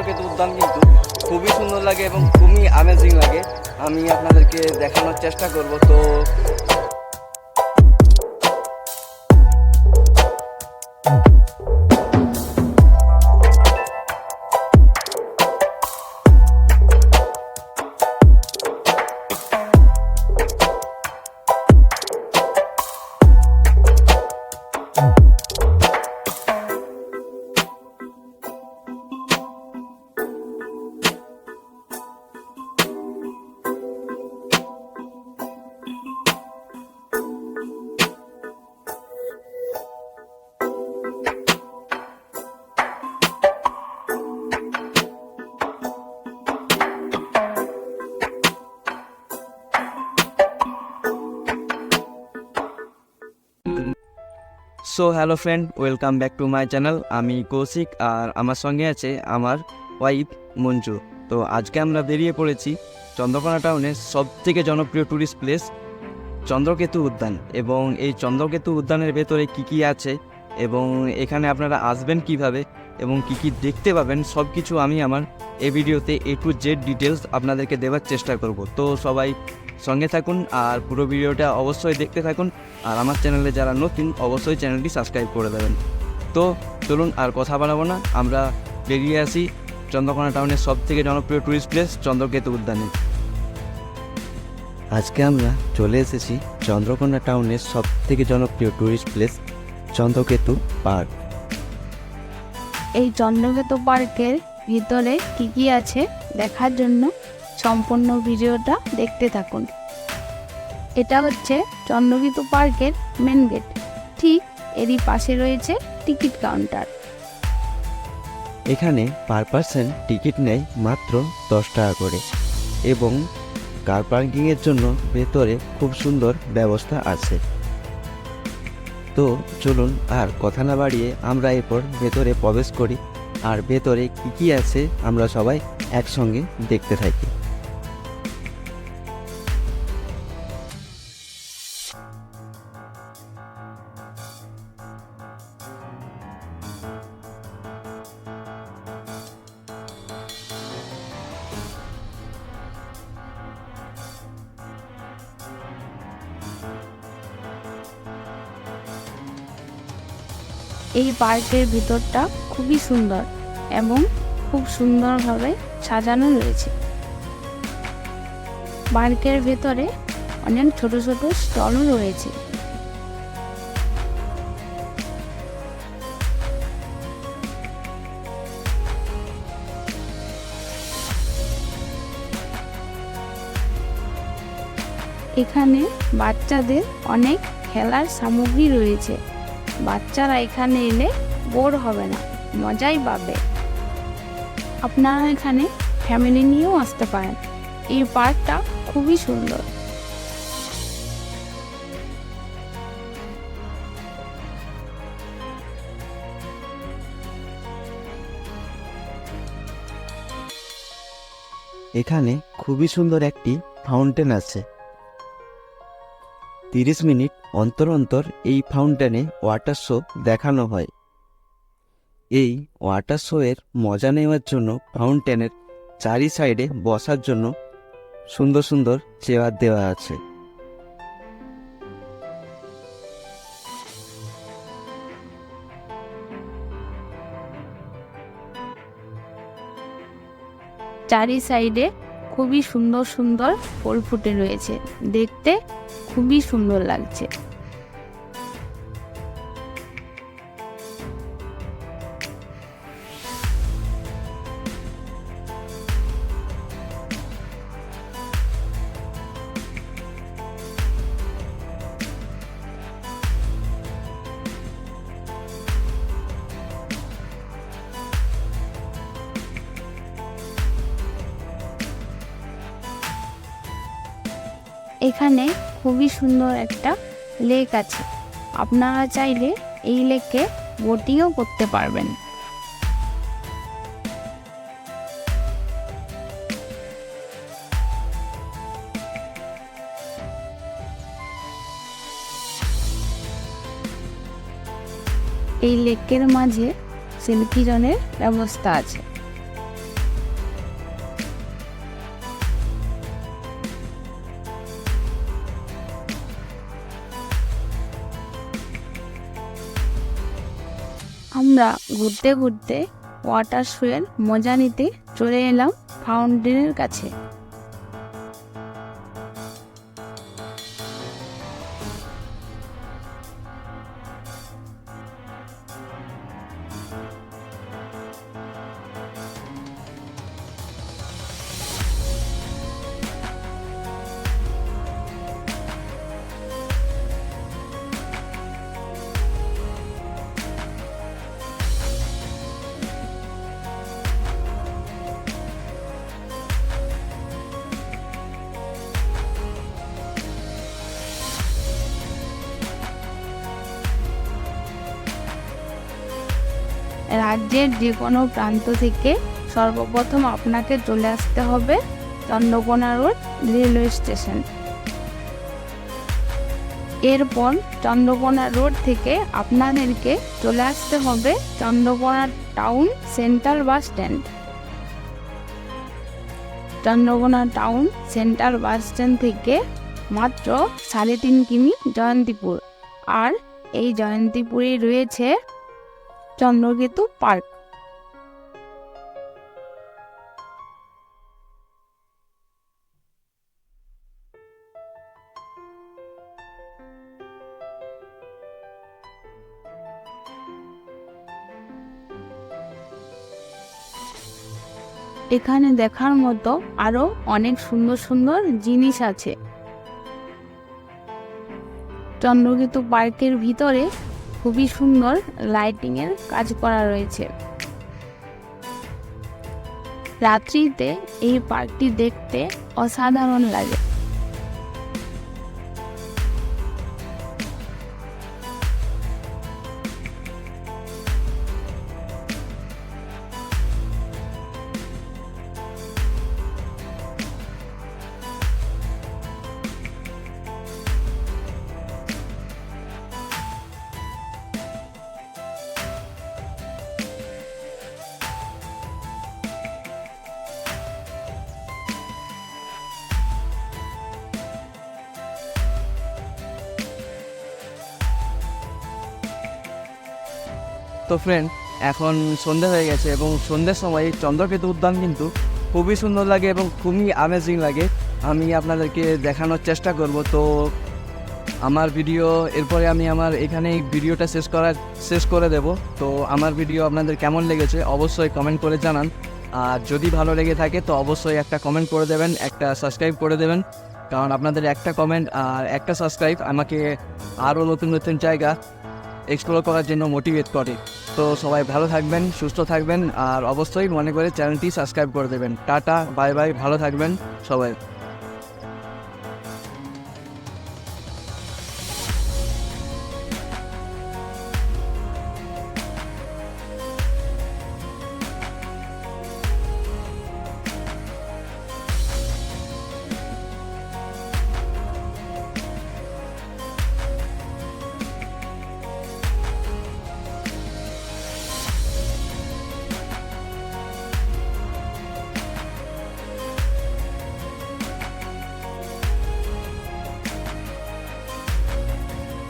চন্দ্রকেতু উদ্যান কিন্তু খুবই সুন্দর লাগে এবং খুবই আমেজিং লাগে। আমি আপনাদেরকে দেখানোর চেষ্টা করব। তো so hello friend welcome back to my channel আমি কৌশিক আর আমার সঙ্গে আছে আমার ওয়াইফ মঞ্জু। তো আজকে আমরা বেরিয়ে পড়েছি চন্দ্রকোনা টাউনের সব থেকে জনপ্রিয় ট্যুরিস্ট প্লেস চন্দ্রকেতু উদ্যান। এবং এই চন্দ্রকেতু উদ্যানের ভেতরে কি কি আছে এবং এখানে আপনারা আসবেন কীভাবে এবং কি কি দেখতে পাবেন সব কিছু আমি আমার এই ভিডিওতে এ টু জেড ডিটেলস আপনাদেরকে দেওয়ার চেষ্টা করব। তো সবাই সঙ্গে থাকুন আর পুরো ভিডিওটা অবশ্যই দেখতে থাকুন। আর আমার চ্যানেলে যারা নতুন, অবশ্যই চ্যানেলটি সাবস্ক্রাইব করে দেবেন। তো চলুন আর কথা বাড়াবো না। আমরা বেরিয়ে আসি চন্দ্রকোনা টাউনের সব থেকে জনপ্রিয় ট্যুরিস্ট প্লেস চন্দ্রকেতু উদ্যানে। আজকে আমরা চলে এসেছি চন্দ্রকোনা টাউনের সব থেকে জনপ্রিয় ট্যুরিস্ট প্লেস চন্দ্রকেতু পার্ক। এই চন্দ্রকেতু পার্কের ভিতরে কি কি আছে দেখার জন্য? সম্পূর্ণ ভিডিওটা দেখতে থাকুন। এটা হচ্ছে চন্দ্রকেতু পার্কের মেন গেট ঠিক এরই পাশে রয়েছে টিকিট কাউন্টার। এখানে পার পার্সন টিকিট নেয় মাত্র দশ টাকা করে এবং কার পার্কিংয়ের জন্য ভেতরে খুব সুন্দর ব্যবস্থা আছে। তো চলুন আর কথা না বাড়িয়ে আমরা এরপর ভেতরে প্রবেশ করি। আর ভেতরে কী কী আছে আমরা সবাই একসঙ্গে দেখতে থাকি। এই পার্কের ভিতরটা খুবই সুন্দর এবং খুব সুন্দরভাবে সাজানো রয়েছে। পার্কের ভেতরে অনেক ছোট ছোট স্টলও রয়েছে। এখানে বাচ্চাদের অনেক খেলার সামগ্রী রয়েছে। বাচ্চারা এখানে এলে বোর হবে না, মজাই পাবে। আপনারা এখানে ফ্যামিলি নিয়েও আসতে পারেন। এই পার্কটা খুবই সুন্দর। এখানে খুবই সুন্দর একটি ফাউন্টেন আছে। তিরিশ মিনিট অন্তর অন্তর এই ফাউন্টেনে ওয়াটার শো দেখানো হয়। এই ওয়াটার শো এর মজা নেওয়ার জন্য ফাউন্টেনের চারি সাইডে বসার জন্য সুন্দর সুন্দর চেয়ার দেওয়া আছে। চারি সাইডে খুবই সুন্দর সুন্দর ফুল ফুটে রয়েছে। দেখতে খুবই সুন্দর লাগছে। এখানে খুবই সুন্দর একটা লেক আছে। আপনারা চাইলে এই লেকে বোটিংও করতে পারবেন। এই লেকের মাঝে সেলফি জোনের ব্যবস্থা আছে। আমরা ঘুরতে ঘুরতে ওয়াটার শোয়ের মজা নিতে চলে এলাম ফাউন্টেনের কাছে। রাজ্যের যে কোনো প্রান্ত থেকে সর্বপ্রথম আপনাকে চলে আসতে হবে চন্দ্রকোনা রোড রেলওয়ে স্টেশন। এরপর চন্দ্রকোনা রোড থেকে আপনাদেরকে চলে আসতে হবে Chandrakona town central bus stand. Chandrakona town central bus stand থেকে মাত্র সাড়ে তিন কিমি জয়ন্তীপুর। আর এই জয়ন্তীপুরে রয়েছে চন্দ্রকেতু পার্ক। এখানে দেখার মতো আরও অনেক সুন্দর সুন্দর জিনিস আছে। চন্দ্রকেতু পার্কের ভিতরে খুবই সুন্দর লাইটিং এর কাজ করা রয়েছে। রাত্রিতে এই পার্কটি দেখতে অসাধারণ লাগে। তো ফ্রেন্ড এখন সন্ধে হয়ে গেছে এবং সন্ধ্যের সময় এই চন্দ্রকেতু উদ্যান কিন্তু খুবই সুন্দর লাগে এবং খুবই আমেজিং লাগে। আমি আপনাদেরকে দেখানোর চেষ্টা করব। তো আমার ভিডিও এরপরে আমি আমার এখানেই ভিডিওটা শেষ করার, শেষ করে দেব। তো আমার ভিডিও আপনাদের কেমন লেগেছে অবশ্যই কমেন্ট করে জানান। আর যদি ভালো লেগে থাকে তো অবশ্যই একটা কমেন্ট করে দেবেন, একটা সাবস্ক্রাইব করে দেবেন। কারণ আপনাদের একটা কমেন্ট আর একটা সাবস্ক্রাইব আমাকে আরও নতুন নতুন জায়গা এক্সপ্লোর করার জন্য মোটিভেট করে। তো সবাই ভালো থাকবেন, সুস্থ থাকবেন, আর অবশ্যই মনে করে চ্যানেলটি সাবস্ক্রাইব করে দেবেন। টাটা, বাই বাই, ভালো থাকবেন সবাই।